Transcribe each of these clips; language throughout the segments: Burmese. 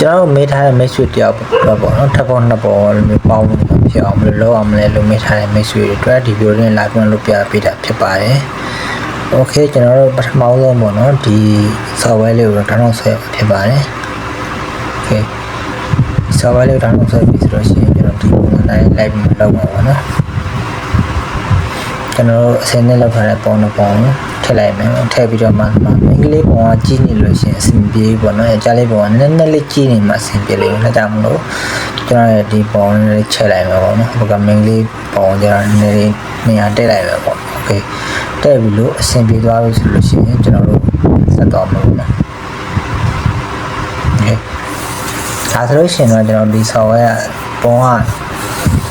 ကျွန်တော်တို့မေးထားတဲ့မိတ်ဆွေတယောက်ပေါ့ပေါ့နော်ထပ်ပေါ်နှစ်ပေါ်လိုမျိုးပေါင်းလို့မဖြစ်အောင်ဘယ်လိုလုပ်အောင်မလဲလို့မေးထားတဲ့မိတ်ဆွေတွေအတွက်ဒီဗီဒီယိုလေးလာပြန်လုပ်ပြပေးတာဖြစ်ပါတယ်โอเคကျွန်တော်တို့ပထမဆုံးပေါ့နော်ဒီ software လေးကိုတော့ download ဆွဲဖြစ်ပါတယ်โอเค software လေးကို download ဆွဲပြီးဆိုတော့ရှိရင်ကျွန်တော်ဒီပုံစံတိုင်း live လုပ်မှာပါနော် ကျွန်တော်တို့အစင်းနဲ့လောက်ထားတဲ့ပုံတစ်ပုံထည့်လိုက်မယ်ထည့်ပြီးတော့မှမှအင်္ဂလိပ်ပုံကကြီးနေလို့ရှိရင်အဆင်ပြေပေါ့နော်အကြလေးပုံကနည်းနည်းလေးကြီးနေမှအဆင်ပြေလိမ့်မယ်ဒါကြောင့်မလို့ကျွန်တော်ရဲ့ဒီပုံလေးချက်လိုက်မယ်ပေါ့နော်ဘက်ကမင်္ဂလိပ်ပုံကျတော့နည်းနည်းလေးနေရာတက်လိုက်မယ်ပေါ့โอเคတက်ပြီလို့အဆင်ပြေသွားပြီဆိုလို့ရှိရင်ကျွန်တော်တို့ဆက်တော့မှာပေါ့နော်โอเคဒါဆိုလို့ရှိရင်တော့ကျွန်တော်ဒီ software ကပုံက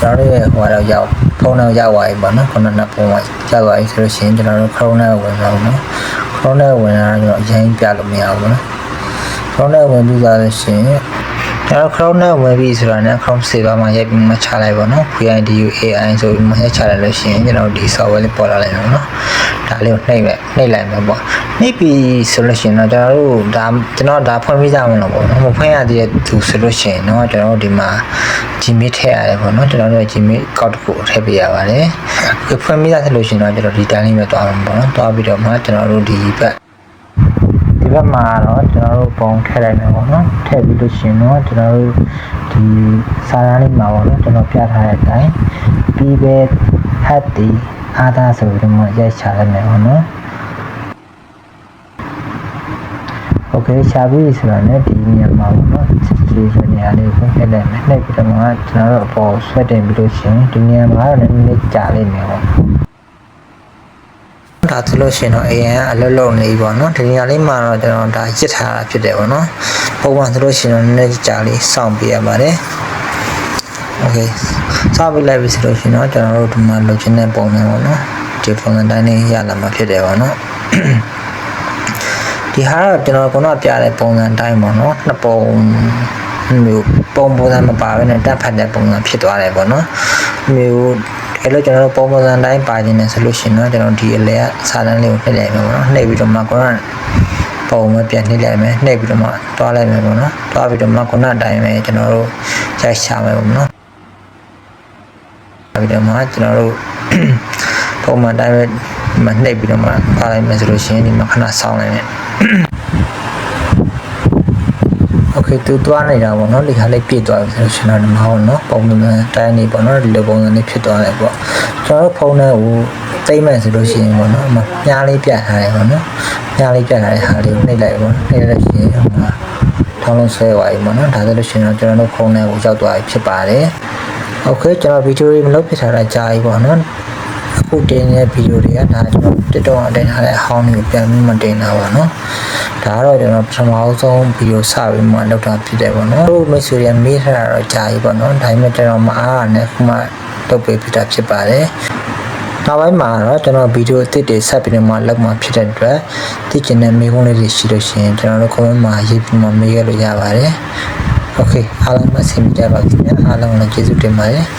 ကျွန်တော်တို့ရဲ့ဟိုတော့ရောက်ဖုန်းတော့ရောက်သွားပြီပေါ့နော်ခုနကပုံကရောက်သွားပြီဆိုလို့ရှိရင်ကျွန်တော်တို့ Chrome နဲ့ဝင်သွားအောင်နော် Chrome နဲ့ဝင်လာတော့ကျွန်တော်အရင်ပြလို့မရဘူးနော် Chrome နဲ့ဝင်ပြီးသွားလို့ရှိရင် ကျွန်တော် Chrome နဲ့ဝင်ပြီးဆိုတာနဲ့ Chrome Saver မှာရိုက်ပြီးမှချလိုက်ပါတော့ VIDU AI ဆိုပြီးမှရိုက်ချလိုက်လို့ရှိရင်ကျွန်တော်ဒီ software လေးပေါ်လာလိုက်မယ်နော်ဒါလေးကိုနှိပ်လိုက်နှိပ်လိုက်မယ်ပေါ့နှိပ်ပြီးဆိုလို့ရှိရင်တော့ကျွန်တော်တို့ဒါကျွန်တော်ဒါဖွင့်ပြီးကြမှာလို့ပေါ့နော်မဖွင့်ရသေးတဲ့သူဆိုလို့ရှိရင်တော့ကျွန်တော်တို့ဒီမှာ Gmail ထည့်ရတယ်ပေါ့နော်ကျွန်တော်တို့ Gmail account တစ်ခုထည့်ပေးရပါတယ်ဒီဖွင့်ပြီးသားဆိုလို့ရှိရင်တော့ကျွန်တော်ဒီတိုင်းလေးပဲတွားမှာပေါ့နော်တွားပြီးတော့မှကျွန်တော်တို့ဒီဘက်ဒီ ဘက်မှာတော့ကျွန်တော်တို့ပုံထည့်လိုက်မယ်ပေါ့နော်ထည့်ပြီးလို့ရှင်တော့ကျွန်တော်တို့ဒီစာရင်းလေးမှာပေါ့နော်ကျွန်တော်ပြထားတဲ့အတိုင်းပြီးပဲ had the other ဆိုပြီးတော့ရိုက်ချလိုက်မယ်ပေါ့နော် okay ရှားပြီးဆိုတော့ねဒီနေရာမှာပေါ့နော်ဒီနေရာလေးကိုထည့်လိုက်မယ်နှိပ်ပြီးတော့ကျွန်တော်တို့အပေါ်ဆွဲတင်ပြီးလို့ရှင်ဒီနေရာမှာတော့နည်းနည်းကြာလိမ့်မယ်ပေါ့ ဒါဆိုလို့ရှိရင်တော့ AN ကအလုပ်လုပ်နေပြီပေါ့နော်ဒီနေရာလေးမှာတော့ကျွန်တော်ဒါရစ်ထားတာဖြစ်တယ်ပေါ့နော်ပုံမှန်ဆိုလို့ရှိရင်တော့နည်းနည်းကြာလေးစောင့်ပေးရပါတယ်โอเคစပြီးလိုက်ပြီဆိုလို့ရှိရင်တော့ကျွန်တော်တို့ဒီမှာလုပ်ချင်တဲ့ပုံစံပေါ့နော်ဒီပုံစံတိုင်းလေးရလာမှာဖြစ်တယ်ပေါ့နော်ဒီဟာတော့ကျွန်တော်ခုနကပြတဲ့ပုံစံတိုင်းပေါ့နော်နှစ်ပုံမျိုးပုံပုံစံမပါဘဲနဲ့တက်ဖတ်တဲ့ပုံစံဖြစ်သွားတယ်ပေါ့နော်မျိုး အဲ့လိုကျွန်တော်တို့ပုံပုံစံတိုင်းပါခြင်းနဲ့ဆိုလို့ရှိရင်တော့ကျွန်တော်ဒီအလဲကစာတန်းလေးကိုနှိပ်လိုက်မယ်ပေါ့နော်နှိပ်ပြီးတော့မှခုနကပုံမပြန်နှိပ်လိုက်မယ်နှိပ်ပြီးတော့မှတွားလိုက်မယ်ပေါ့နော်တွားပြီးတော့မှခုနအတိုင်းပဲကျွန်တော်တို့ရိုက်ရှာမယ်ပေါ့နော်ပြီးတော့မှကျွန်တော်တို့ပုံမှန်တိုင်းပဲမနှိပ်ပြီးတော့မှပါလိုက်မယ်ဆိုလို့ရှိရင်ဒီမှာခဏဆောင်းလိုက်မယ် โอเคသူသွားနေတာပေါ့နော်ဒီခါလေးပြည့်သွားပြီဆိုလို့ရှိရင်တော့မဟုတ်နော်ပုံစံတိုင်းနေပေါ့နော်ဒီလိုပုံစံလေးဖြစ်သွားတယ်ပေါ့ကျွန်တော်တို့ဖုန်းထဲကိုသိမ့်မယ်ဆိုလို့ရှိရင်ပေါ့နော်မြားလေးပြတ်ထားတယ်ပေါ့နော်မြားလေးပြတ်ထားတဲ့ဟာလေးကိုနှိပ်လိုက်ပေါ့နှိပ်လိုက်လို့ရှိရင်ဟိုမှာထောင်းလုံးဆွဲသွားပြီပေါ့နော်ဒါဆိုလို့ရှိရင်တော့ကျွန်တော်တို့ဖုန်းထဲကိုရောက်သွားပြီဖြစ်ပါတယ်โอเคကျွန်တော်ဗီဒီယိုလေးမလုပ်ဖြစ်ထားတာကြာပြီပေါ့နော်အ ခုတင်တဲ့ဗီဒီယိုတွေကဒါကျွန်တော် TikTok အတိုင်းထားတဲ့အဟောင်းတွေကိုပြန်ပြီးမတင်တာပါနော်။ဒါကတော့ကျွန်တော်ပထမဆုံးဗီဒီယိုစပြီးမှလောက်တာဖြစ်တယ်ပေါ့နော်။တို့မိတ်ဆွေတွေမေးထားတာတော့ကြာပြီပေါ့နော်။ဒါပေမဲ့ကျွန်တော်မအားရနဲ့ခုမှလုပ်ပေးဖြစ်တာဖြစ်ပါတယ်။နောက်ပိုင်းမှာတော့ကျွန်တော်ဗီဒီယိုအသစ်တွေဆက်ပြီးတော့မှလောက်မှဖြစ်တဲ့အတွက်သိကျင်တဲ့မေးခွန်းလေးတွေရှိလို့ရှိရင်ကျွန်တော်တို့ comment မှာရေးပြီးမှမေးရလို့ရပါတယ်။ Okay အားလုံးအဆင်ပြေကြပါစေ။အားလုံးလည်းကျေးဇူးတင်ပါတယ်။